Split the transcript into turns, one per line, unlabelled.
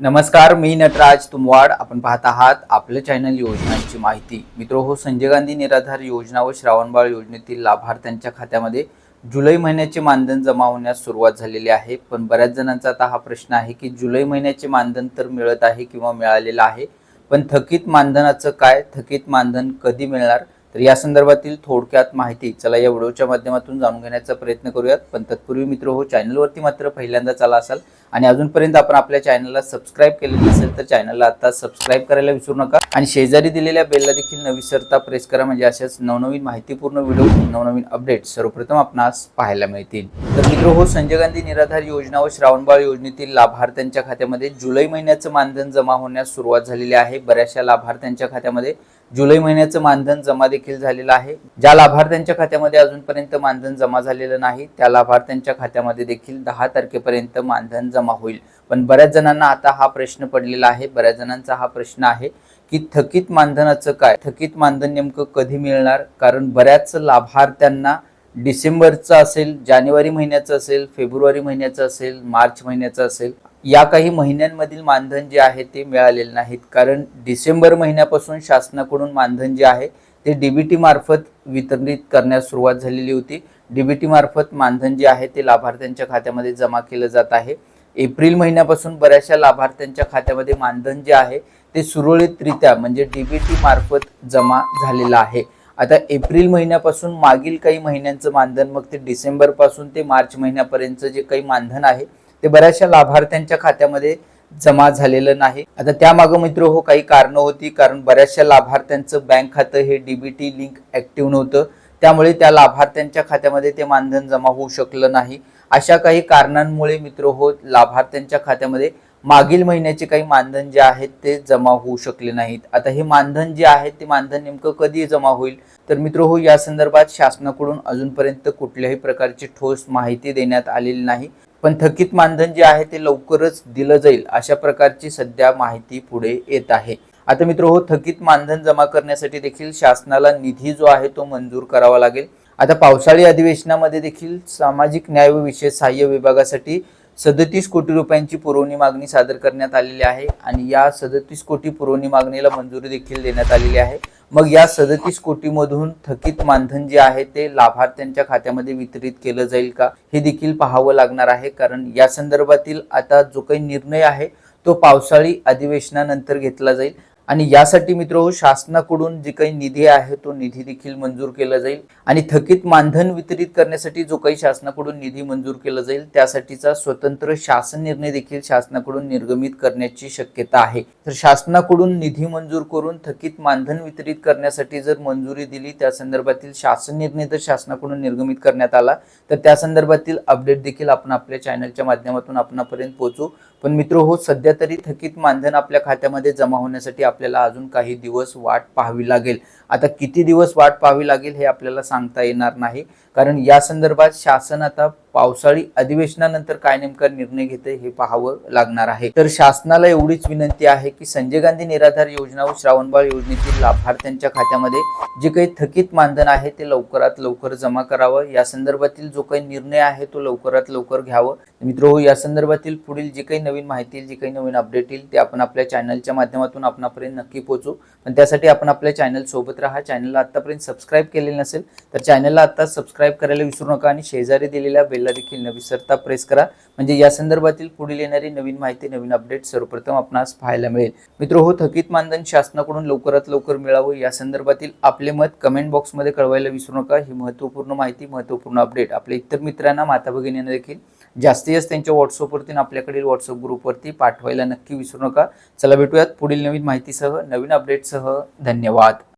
नमस्कार मी नटराज तुमवाड. आपण पाहत आहात आपलं चॅनल योजनांची माहिती. मित्र हो संजय गांधी निराधार योजना व श्रावणबाळ योजनेतील लाभार्थ्यांच्या खात्यामध्ये जुलै महिन्याचे मानधन जमा होण्यास सुरुवात झालेली आहे. पण बऱ्याच जणांचा आता हा प्रश्न आहे की जुलै महिन्याचे मानधन तर मिळत आहे किंवा मिळालेलं आहे पण थकीत मानधनाचं काय? थकीत मानधन कधी मिळणार? तर या संदर्भातील थोडक्यात माहिती चला या व्हिडिओच्या माध्यमातून जाणून घेण्याचा प्रयत्न करूयात. पण तत्पूर्वी मित्र हो चॅनलवरती मात्र पहिल्यांदा चला असाल आणि अजूनपर्यंत आपण आपल्या चॅनलला सबस्क्राईब केले नसेल तर चॅनलला आता सबस्क्राईब करायला विसरू नका. आणि शेजारी दिलेल्या बेलला देखील न विसरता प्रेस करा म्हणजे अशाच नवनवीन माहितीपूर्ण व्हिडिओ नवनवीन अपडेट सर्वप्रथम आपणास पाहायला मिळतील. तर मित्र हो संजय गांधी निराधार योजना व श्रावणबाळ योजनेतील लाभार्थ्यांच्या खात्यामध्ये जुलै महिन्याचं मानधन जमा होण्यास सुरुवात झालेली आहे. बऱ्याचशा लाभार्थ्यांच्या खात्यामध्ये जुलै महिन्याचं मानधन जमा देखील झालेलं आहे. ज्या लाभार्थ्यांच्या खात्यामध्ये अजूनपर्यंत मानधन जमा झालेलं नाही त्या लाभार्थ्यांच्या खात्यामध्ये देखील दहा तारखेपर्यंत मानधन जमा होईल. पण बऱ्याच जणांना आता हा प्रश्न पडलेला आहे. बऱ्याच जणांचा हा प्रश्न आहे की थकीत मानधनाचं काय? थकीत मानधन नेमकं कधी मिळणार? कारण बऱ्याच लाभार्थ्यांना डिसेंबरचं असेल जानेवारी महिन्याचं असेल फेब्रुवारी महिन्याचं असेल मार्च महिन्याचं असेल या काही महिन्यांमधील मानधन जे आहे ते मिळालेले नाहीत. कारण डिसेंबर महिन्यापासून शासनाकडून मानधन जे आहे ते डीबीटी मार्फत वितरित करण्यास सुरुवात झालेली होती. डीबीटी मार्फत मानधन जे आहे ते लाभार्थ्यांच्या खात्यामध्ये जमा केलं जात आहे. एप्रिल महिन्यापासून बऱ्याचशा लाभार्थ्यांच्या खात्यामध्ये मानधन जे आहे ते सुरळीतरित्या म्हणजे डीबीटी मार्फत जमा झालेलं आहे. आता एप्रिल महिन्यापासून मागील काही महिन्यांचं मानधन मग ते डिसेंबरपासून ते मार्च महिन्यापर्यंतचं जे काही मानधन आहे ते बऱ्याचशा लाभार्थ्यांच्या खात्यामध्ये जमा झालेलं नाही. आता त्यामागं मित्र हो काही कारणं होती. कारण बऱ्याचशा लाभार्थ्यांचं बँक खातं हे डीबीटी लिंक ऍक्टिव्ह नव्हतं. त्यामुळे त्या लाभार्थ्यांच्या खात्यामध्ये ते मानधन जमा होऊ शकलं नाही. अशा काही कारणांमुळे मित्र हो लाभार्थ्यांच्या खात्यामध्ये मागील महिन्याचे काही मानधन जे आहेत ते जमा होऊ शकले नाहीत. आता हे मानधन जे आहे ते मानधन नेमकं कधी जमा होईल? तर मित्र हो या संदर्भात शासनाकडून अजूनपर्यंत कुठल्याही प्रकारची ठोस माहिती देण्यात आलेली नाही. पण थकीत मानधन जे आहे ते लवकरच दिलं जाईल अशा प्रकारची सध्या माहिती पुढे येत आहे. आता मित्र हो थकीत मानधन जमा करण्यासाठी देखील शासनाला निधी जो आहे तो मंजूर करावा लागेल. आता पावसाळी अधिवेशनामध्ये देखील सामाजिक न्याय व विशेष सहाय्य विभागासाठी सदतीस कोटी रुपयांची पुरवणी मागणी सादर करण्यात आलेली आहे आणि या सदतीस कोटी पुरवणी मागणीला मंजुरी देखील देण्यात आलेली आहे. मग या सदतीस कोटीमधून थकीत मानधन जे आहे ते लाभार्थ्यांच्या खात्यामध्ये वितरित केलं जाईल का हे देखील पाहावं लागणार आहे. कारण या संदर्भातील आता जो काही निर्णय आहे तो पावसाळी अधिवेशनानंतर घेतला जाईल. आणि यासाठी मित्र हो शासनाकडून जे काही निधी आहे तो निधी देखील मंजूर केला जाईल. आणि थकीत मानधन वितरित करण्यासाठी जो काही शासनाकडून निधी मंजूर केला जाईल त्यासाठीचा स्वतंत्र शासन निर्णय देखील शासनाकडून निर्गमित करण्याची शक्यता आहे. तर शासनाकडून निधी मंजूर करून थकीत मानधन वितरित करण्यासाठी जर मंजुरी दिली त्या संदर्भातील शासन निर्णय जर शासनाकडून निर्गमित करण्यात आला तर त्या संदर्भातील अपडेट देखील आपण आपल्या चॅनलच्या माध्यमातून आपणापर्यंत पोहोचू. पण मित्र हो सध्या तरी थकीत मानधन आपल्या खात्यामध्ये जमा होण्यासाठी आपल्याला अजून काही दिवस वाट पाहावी लागेल. आता किती दिवस वाट पाहावी लागेल हे आपल्याला सांगता येणार नाही. कारण या संदर्भात शासन आता पावसाळी अधिवेशनानंतर काय नेमका निर्णय घेते हे पाहावं लागणार आहे. तर शासनाला एवढीच विनंती आहे की संजय गांधी निराधार योजना व श्रावणबाळ योजनेतील लाभार्थ्यांच्या खात्यामध्ये जे काही थकीत मानधन आहे ते लवकरात लवकर जमा करावं. या संदर्भातील जो काही निर्णय आहे तो लवकरात लवकर घ्यावं. मित्र हो या संदर्भातील पुढील जे काही नवीन माहिती येईल जे काही नवीन अपडेट येईल ते आपण आपल्या चॅनलच्या माध्यमातून आपणापर्यंत नक्की पोहोचू. पण त्यासाठी आपण आपल्या चॅनल सोबत राहा. चॅनलला आतापर्यंत सबस्क्राईब केलेलं नसेल तर चॅनलला आता सबस्क्राईब करायला विसरू नका आणि शेजारी दिलेल्या बेल बेलला देखील न विसरता प्रेस करा. म्हणजे या संदर्भातील पुढील येणारी नवीन माहिती नवीन अपडेट सर्वप्रथम आपणास पाहायला मिळेल. मित्र हो थकीत मानधन शासनाकडून लवकरात लवकर मिळावं या संदर्भातील आपले मत कमेंट बॉक्समध्ये कळवायला विसरू नका. ही महत्त्वपूर्ण माहिती महत्त्वपूर्ण अपडेट आपल्या इतर मित्रांना माता भगिनींना देखील जास्तीत जास्त त्यांच्या व्हॉट्सअपवरती आपल्याकडील व्हॉट्सअप ग्रुपवरती पाठवायला नक्की विसरू नका. चला भेटूयात पुढील नवीन माहितीसह नवीन अपडेटसह धन्यवाद.